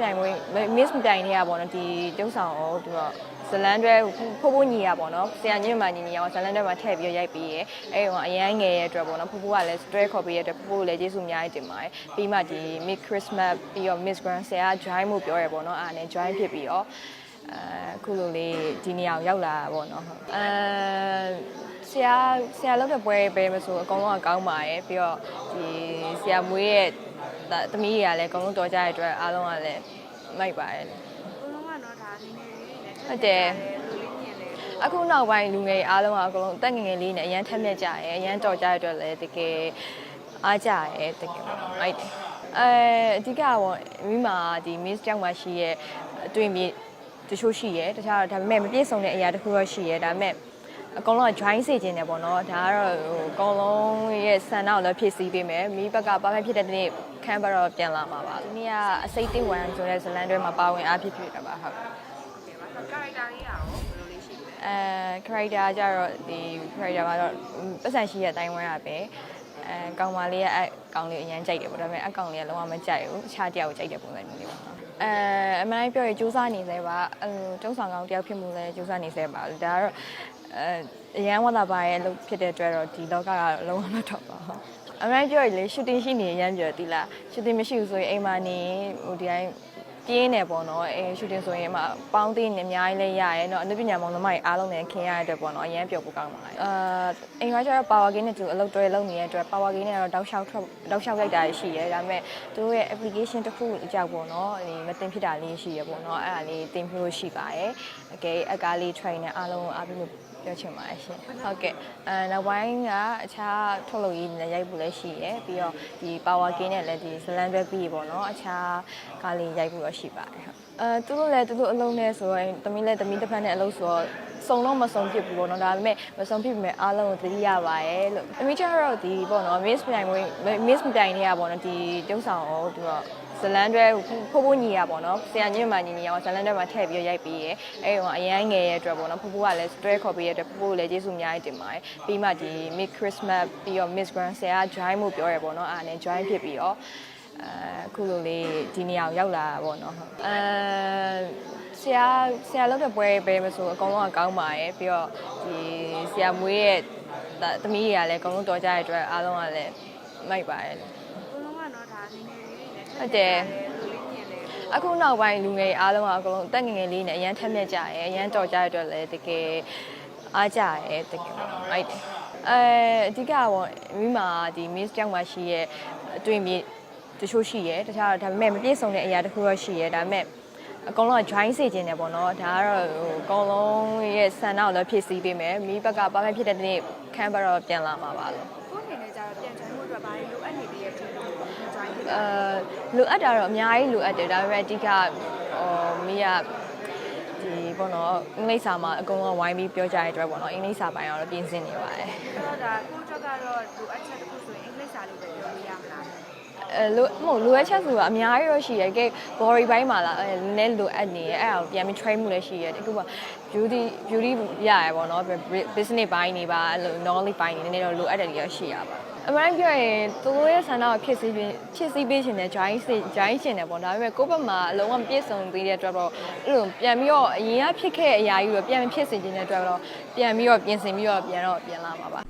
ပြိုင်ပွဲ Miss ပြိုင်နေရပေါ့နော်ဒီတုံးဆောင်ကိုသူကဇလန်တွဲဖိုးဖိုးညီရပေါ့နော်ဆရာညစ်မှညီညီအောင်ဇလန်တွဲမှာထည့်ပြီးရိုက်ပြီးရဲအဲ့ဟိုအရန်ငယ်ရဲ့အတွက်ပေါ့နော်ဖိုးဖိုးကလည်း stress ခေါ်ပြီးရတဲ့ဖိုးဖိုးလည်းကျေးဇူးအများကြီးတင်ပါတယ်ပြီးမှဒီ Miss Christmas ပြီးတော့ Miss Grand ဆရာ join မှုပြောရပေါ့နော်အားနဲ့ join ဖြစ်ပြီးတော့အခုလိုလေးဒီနေရာကိုရောက်လာတာပေါ့နော်ဟုတ်အဲဆရာဆရာလုပ်တဲ့ပွဲပဲမဆိုအကုန်လုံးကကောင်းပါတယ်ပြီးတော့ဒီဆရာမွေးရဲ့ သမီးတွေကလည်းအကုန်လုံးတော်ကြတဲ့အတွက်အားလုံးကလည်းမိုက်ပါတယ်ဘလုံးကတော့ဒါနည်းနည်းလေးနဲ့ဟုတ်တယ်လူလေးမြင်လေအခုနောက်ပိုင်းလူငယ်အားလုံးကအကုန်လုံးအသက်ငယ်ငယ်လေးနဲ့အရန်ထက်မြက်ကြရဲအရန်တော်ကြတဲ့အတွက်လည်းတကယ်အားကြရဲတကယ်ပေါ့အဲ့တယ်အဲအဓိကကတော့မိမာဒီ miss ကြောင့်မှရှိရဲ့အတွင်မြေတချို့ရှိရဲတခြားတော့ဒါပေမဲ့မပြည့်စုံတဲ့အရာတစ်ခုတော့ရှိရဲဒါပေမဲ့ အကုန်လုံးက join စေခြင်းတယ်ပေါ့နော်ဒါကတော့ဟိုအကုန်လုံးရဲ့ဆန္ဒကိုလည်းဖြည့်ဆည်းပေးမယ်မိဘကပါမဖြစ်တဲ့ဒီနေ့ခန်းဘက်တော့ပြန်လာမှာပါဒီနေ့ကအစိတ်တိဝမ်ဆိုတဲ့ဇလန်တွဲမှာပါဝင်အားဖြစ်ဖြစ်တာပါဟုတ်ဒီမှာကာရိုက်တာလေးရောဘယ်လိုလေးရှိလဲအဲ character ကြတော့ဒီ character ကတော့ပတ်စံရှိတဲ့အတိုင်းဝဲတာပဲအဲကောင်မလေးကအကောင်လေးအရင်ကြိုက်တယ်ပေါ့ဒါပေမဲ့အကောင်လေးကလုံးဝမကြိုက်ဘူးအခြားတယောက်ကိုကြိုက်တဲ့ပုံစံမျိုးလေးပေါ့နော်အဲအမှန်တိုင်းပြောရင်စူးစမ်းနေသေးပါအဲတုံးဆောင်ကောင်တယောက်ဖြစ်မှုလဲစူးစမ်းနေသေးပါဒါကတော့ အဲအရန်ဝတ်တာပါရဲ့လို့ဖြစ်တဲ့အတွက်တော့ဒီလောကကတော့လုံးဝမတော့ပါဘူးအမှန်တိုင်းပြောရင်လေ shooting ရှိနေရမ်းပြောသီလား shooting မရှိဘူးဆိုရင်အိမ်မှာနေဟိုဒီတိုင်း ပြင်းနေပေါ့နော်အဲရှူတင်ဆိုရင်မှပေါင်းသေးနေအများကြီးလဲရရဲเนาะအနုပညာမောင်နှမတွေအားလုံးနဲ့ခင်ရတဲ့အတွက်ပေါ့နော်အရင်ပျော်ဖို့ကောင်းပါလားအာအိမ်ကကျတော့ power game နဲ့သူအလုပ်တွဲလုပ်နေတဲ့အတွက် power game နဲ့တော့တောက်လျှောက်ထွက်တောက်လျှောက်လိုက်တာရှိရဲဒါပေမဲ့သူတို့ရဲ့ application တစ်ခုအကြောက်ပေါ့နော်ဒီမတင်ဖြစ်တာလေးရှိရဲပေါ့နော်အဲ့ဒါလေးတင်ဖို့ရှိပါတယ်အကယ်အကားလေး train နဲ့အားလုံးကိုအားပြီးလို့ ပြောချင်ပါတယ်ရှင်ဟုတ်ကဲ့အဲနောက်ပိုင်းကအခြားထုတ်လုပ်ရေးနဲ့ရိုက်ဖို့လည်းရှိရဲပြီးတော့ဒီ power game နဲ့လည်းဒီ slam ပဲပြီးပေါ့နော်အခြားကားလေးရိုက်ဖို့တော့ရှိပါတယ်ဟုတ်အဲသူတို့လည်းသူတို့အလုံးနဲ့ဆိုတော့တမီးလည်းတမီးတစ်ဖက်နဲ့အလုံးဆိုတော့ စုံတော့မစုံဖြစ်ဘူးပေါ့နော်ဒါပေမဲ့မစုံဖြစ်ပေမဲ့အားလုံးကိုသတိရပါရဲ့လို့တမီးကျတော့ဒီပေါ့နော် miss ပြိုင်ပွဲ miss ပြိုင်နေရပေါ့နော်ဒီတုံးဆောင်ကိုသူကဇလန်တွဲဖိုးဖိုးညီရပေါ့နော်ဆရာညစ်မှညီညီအောင်ဇလန်တွဲမှာထည့်ပြီးရိုက်ပြီးရဲအဲ့ဟိုအရန်ငယ်ရဲ့အတွက်ပေါ့နော်ဖိုးဖိုးကလည်း stress ခေါ်ပြီးရတဲ့ဖိုးဖိုးလည်းကျေးဇူးအများကြီးတင်ပါတယ်ပြီးမှဒီ Miss Christmas ပြီးတော့ Miss Grand ဆရာ join မှုပြောရပေါ့နော်အားနဲ့ join ဖြစ်ပြီးတော့ အခုလိုလေးဒီနေရာကိုရောက်လာတာပေါ့နော်ဟုတ်အဲဆရာဆရာလုပ်တဲ့ပွဲပဲမဆိုအကုန်လုံးကကောင်းပါတယ်ပြီးတော့ဒီဆရာမွေးရဲ့သမီးတွေကလည်းအကုန်လုံးတော်ကြတဲ့အတွက်အားလုံးကလည်းမိုက်ပါတယ်ဘလုံးကတော့ဒါနည်းနည်းလေးနဲ့ဟုတ်တယ်လူလေးမြင်လေအခုနောက်ပိုင်းလူငယ်အားလုံးကအကုန်လုံးအသက်ငယ်ငယ်လေးနဲ့အရန်ထက်မြက်ကြရဲအရန်တော်ကြတဲ့အတွက်လည်းတကယ်အားကြရဲတကယ်ပေါ့အဲ့တယ်အဲအဓိကကတော့မိမာဒီ miss ကြောင့်မှရှိရဲ့အတွင်မြေ တချို့ရှိရဲတခြားတော့ဒါပေမဲ့မပြည့်စုံတဲ့အရာတစ်ခုတော့ရှိရဲဒါပေမဲ့အကုန်လုံးက join စေခြင်းတယ်ပေါ့နော်ဒါကတော့ဟိုအကုန်လုံးရဲ့ဆန္ဒကိုလည်းဖြည့်ဆည်းပေးမယ်မိဘကပါမဖြစ်တဲ့ဒီနေ့ခန်းဘက်တော့ပြန်လာမှာပါလို့ကိုယ်အနေနဲ့ကျတော့ပြန်ချင်မှုအတွက်ဘာလို့လိုအပ်နေသေးရဲ့ဖြစ်လို့ပေါ့ join ဖြစ်အဲလိုအပ်တာတော့အများကြီးလိုအပ်တယ်ဒါပေမဲ့အဓိကဟိုမိကဒီပေါ့နော်အင်္ဂလိပ်စာမှာအကုန်လုံးဝိုင်းပြီးပြောကြတဲ့အတွက်ပေါ့နော်အင်္ဂလိပ်စာပိုင်းကတော့ပြင်ဆင်နေပါတယ်တော့ဒါကိုကျော်ကတော့လိုအပ်ချက်တစ်ခုဆိုရင်အင်္ဂလိပ်စာလေးပဲပြောလို့ရမလား အဲလိုမဟုတ်လိုအပ်ချက်ဆိုတာအများကြီးတော့ရှိရဲကဲ body ဘိုင်းမှာလာအဲနည်းလိုအပ်နေရဲအဲ့ဒါကိုပြန်ပြီး train မှုလည်းရှိရဲအခုက beauty beauty ရရပေါ့နော် business ဘိုင်းနေပါအဲ့လို knowledge ဘိုင်းနေနည်းနည်းတော့လိုအပ်တယ်တွေရှိရပါအမှန်ပြောရင်သူတို့ရဲ့ဆန္ဒကိုဖြစ်စီပြီးဖြစ်စီပေးခြင်းနဲ့ join စီ join ရှင်တယ်ပေါ့ဒါပေမဲ့ကိုယ့်ဘက်မှာအလုံးဝမပြည့်စုံသေးတဲ့အတွက်တော့အဲ့လိုပြန်ပြီးတော့အရင်ကဖြစ်ခဲ့တဲ့အရာကြီးတော့ပြန်ဖြစ်စေခြင်းတဲ့အတွက်တော့ပြန်ပြီးတော့ပြင်ဆင်ပြီးတော့ပြန်တော့ပြန်လာမှာပါ